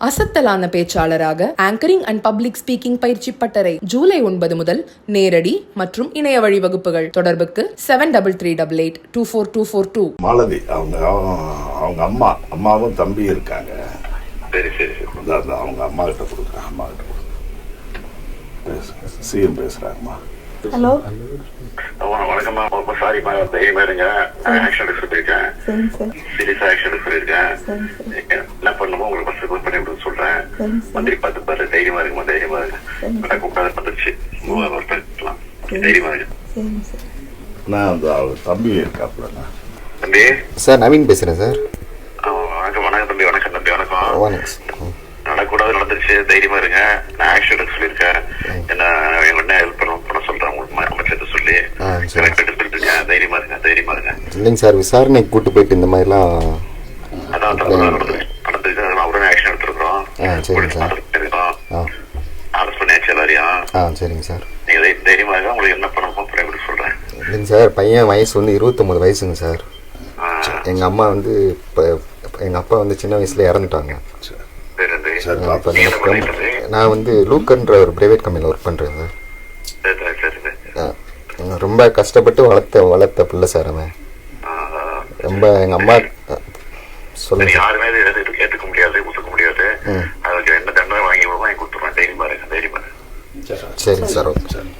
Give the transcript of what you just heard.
அசத்தலான பேச்சாளராக anchoring and public speaking பயிற்சி பட்டறை ஜூலை ஒன்பது முதல் நேரடி மற்றும் இணைய வழி வகுப்புகள் தொடர்புக்கு seven double three double eight two four two four two Malathi அவங்க அவங்க அம்மா அம்மாவும் தம்பி இருக்காங்க. சரி சரி அவங்க அம்மா கிட்ட கொடுக்குறேன் அம்மா கிட்ட கொடுக்குறேன். சிஎம் பேசுறாங்கம்மா. ஹலோ வணக்கம்மா. ரொம்ப சாரிம்மா தைரியமா இருங்க ஆக்ஷன் எடுக்க சொல்லியிருக்கேன் சரிங்க சார் சீரியஸா ஆக்ஷன் சார் என்ன பண்ணணுமோ உங்களுக்கு ஃபர்ஸ்ட் கால் பண்ணி விட சொல்றேன். மந்திரி பார்த்து பாரு தைரியமா இருக்குமா தைரியமா இருக்கு கூப்பிடாத வந்துருச்சு. ஒர்க் பண்ணிக்கலாம் தைரியமா இருக்கு நான் அந்த தம்பி தம்பி? சார் நவீன் பேசுகிறேன் சார். வணக்கம் வணக்கம் தம்பி வணக்கம் தம்பி வணக்கம். வணக்கம். நடக்கூடாது நடந்துருச்சு. தைரியமா இருங்க. நான் ஆக்ஷன் எடுக்க சொல்லியிருக்கேன். என்ன என்ன ஹெல்ப் பண்ண பண்ண சொல்றேன் உங்களுக்கு அமைச்சர்கிட்ட சொல்லி. இருக்கேன் தைரியமா இருங்க தைரியமா இருங்க. இல்லைங்க சார் விசாரணைக்கு கூட்டு போயிட்டு இந்த மாதிரிலாம் அதான் ஆக்ஷன் எடுத்துருக்கோம் ஆ, சரிங்க சார். பண்ணியாச்சு எல்லாரையும் ஆ. சரிங்க சார். நீங்க தை- தைரியமா இருங்க உங்களுக்கு என்ன பண்ணணுமோ அப்புறம் எப்படி சொல்றேன். இல்லைங்க சார் பையன் வயசு வந்து இருபத்தொம்பது வயசுங்க சார். எங்கள் அம்மா வந்து இப்போ எங்கள் அப்பா வந்து சின்ன வயசில் இறந்துட்டாங்க? நான் வந்து லூக்கன்ற ஒரு ப்ரைவேட் கம்பெனியில் ஒர்க் பண்ணுறேன் சார். சரி, சரி, சரி, சரி. ஆ, ரொம்ப கஷ்டப்பட்டு வளர்த்த வளர்த்த பிள்ளை சார் அவன். ரொம்ப எங்கள் அம்மா சரி, சார் யாருமே இதை ஏத்து- ஏத்துக்க முடியாது ஒத்துக்க முடியாது. அதுக்கு என்ன தண்டனை வாங்கி வாங்கி கொடுத்துருவேன் தைரியமா இருங்க தைரியமா சரிங்க சார் ஓகே. சரி.